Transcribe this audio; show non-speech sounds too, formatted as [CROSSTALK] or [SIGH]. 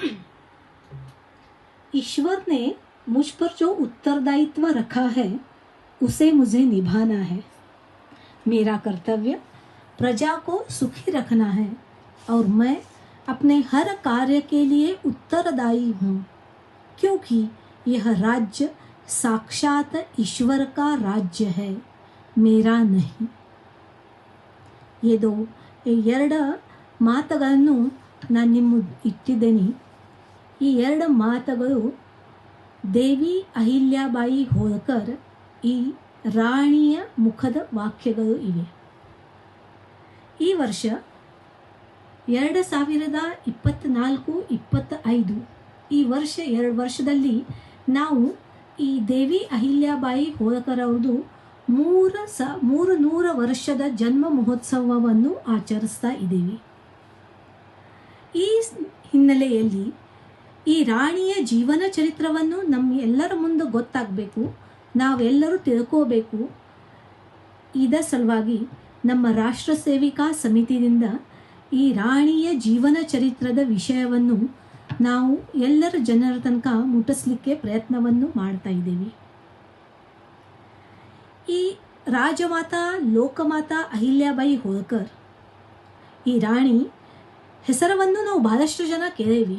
[CLEARS THROAT] ईश्वर ने मुझ पर जो उत्तरदायित्व रखा है उसे मुझे निभाना है मेरा कर्तव्य प्रजा को सुखी रखना है और मैं अपने हर कार्य के लिए उत्तरदायी हूँ क्योंकि यह राज्य साक्षात ईश्वर का राज्य है मेरा नहीं ಇದು ಈ ಎರಡು ಮಾತುಗಳನ್ನು ನಾನು ನಿಮ್ಮ ಇಟ್ಟಿದ್ದೇನೆ ಈ ಎರಡು ಮಾತುಗಳು ದೇವಿ ಅಹಿಲ್ಯಾಬಾಯಿ ಹೋಳ್ಕರ್ ಈ ರಾಣಿಯ ಮುಖದ ವಾಕ್ಯಗಳು ಇವೆ. ಈ ವರ್ಷ ಎರಡು ಸಾವಿರದ ಇಪ್ಪತ್ತ್ನಾಲ್ಕು ಇಪ್ಪತ್ತ ಐದು ಈ ವರ್ಷ ಎರಡು ವರ್ಷದಲ್ಲಿ ನಾವು ಈ ದೇವಿ ಅಹಿಲ್ಯಾಬಾಯಿ ಹೋಳ್ಕರ್ ಅವ್ರದ್ದು ಮೂರ ಸ, ಮೂರು ನೂರ ವರ್ಷದ ಜನ್ಮ ಮಹೋತ್ಸವವನ್ನು ಆಚರಿಸ್ತಾ ಇದ್ದೀವಿ. ಈ ಹಿನ್ನೆಲೆಯಲ್ಲಿ ಈ ರಾಣಿಯ ಜೀವನ ಚರಿತ್ರವನ್ನು ನಮ್ಮ ಎಲ್ಲರ ಮುಂದೆ ಗೊತ್ತಾಗಬೇಕು, ನಾವೆಲ್ಲರೂ ತಿಳ್ಕೋಬೇಕು. ಇದ ಸಲುವಾಗಿ ನಮ್ಮ ರಾಷ್ಟ್ರ ಸೇವಿಕಾ ಸಮಿತಿಯಿಂದ ಈ ರಾಣಿಯ ಜೀವನ ಚರಿತ್ರದ ವಿಷಯವನ್ನು ನಾವು ಎಲ್ಲರ ಜನರ ತನಕ ಮುಟ್ಟಿಸ್ಲಿಕ್ಕೆ ಪ್ರಯತ್ನವನ್ನು ಮಾಡ್ತಾ ಇದ್ದೀವಿ. ಈ ರಾಜಮಾತಾ, ಲೋಕಮಾತಾ ಅಹಿಲ್ಯಾಬಾಯಿ ಹೋಳ್ಕರ್ ಈ ರಾಣಿ ಹೆಸರವನ್ನು ನಾವು ಬಹಳಷ್ಟು ಜನ ಕೇಳೇವಿ